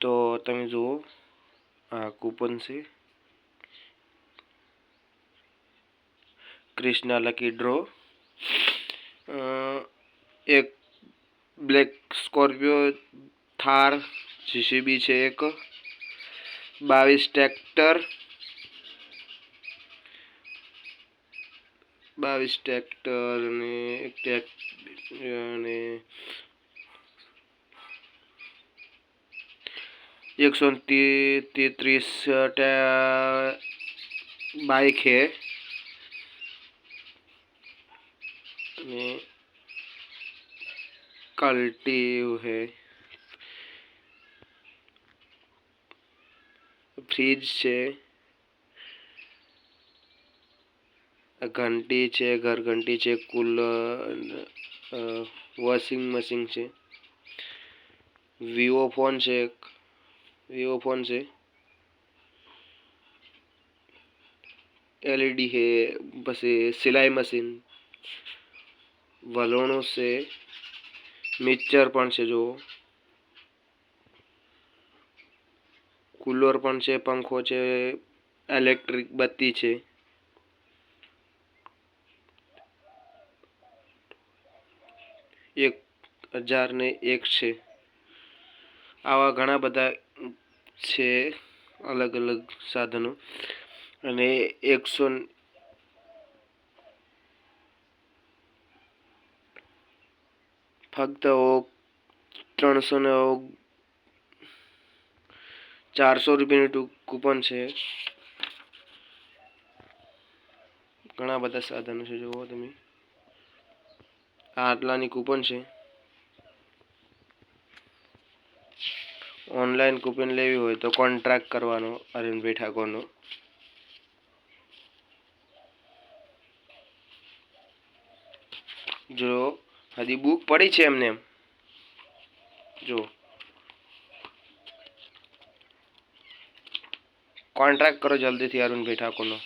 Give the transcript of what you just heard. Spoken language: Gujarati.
તો તમે જુઓ, આ કૂપન છે. Krishna lucky draw. એક બ્લેક સ્કોર્પિયો, થાર, જીસીબી છે એક. બાવીસ ટ્રેક્ટર. બાવીસ ટ્રેક્ટર અને એક ટ્રેક, અને એકસો તેત્રીસ बाइक है અને કલ્ટી है ફ્રીજ છે ઘંટી છે ઘર ઘંટી છે કુલર વોશિંગ મશીન છે વિવો ફોન છે એક વિવો ફોન છે. એલઈડી છે, પછી સિલાઈ મશીન, વલોણો છે, મિક્સર પણ છે જો કુલર પણ છે, પંખો છે, ઇલેક્ટ્રિક બત્તી છે. એક હજાર ને એક છે. આવા ઘણા બધા છે અલગ અલગ સાધનો. અને એકસો ફક્ત ત્રણસો ને ચારસો રૂપિયાની કૂપન છે. ઘણા બધા સાધનો છે, જુઓ તમે. આટલાની કૂપન છે. ઓનલાઈન કૂપન લેવી હોય તો કોન્ટ્રાક્ટ કરવાનો અરવિંદભાઈ ઠાકોરનો. જો, હજી બુક પડી છે એમને. એમ જો. કોન્ટ્રાક્ટ કરો જલ્દીથી અરુણભાઈ ઠાકોરનો.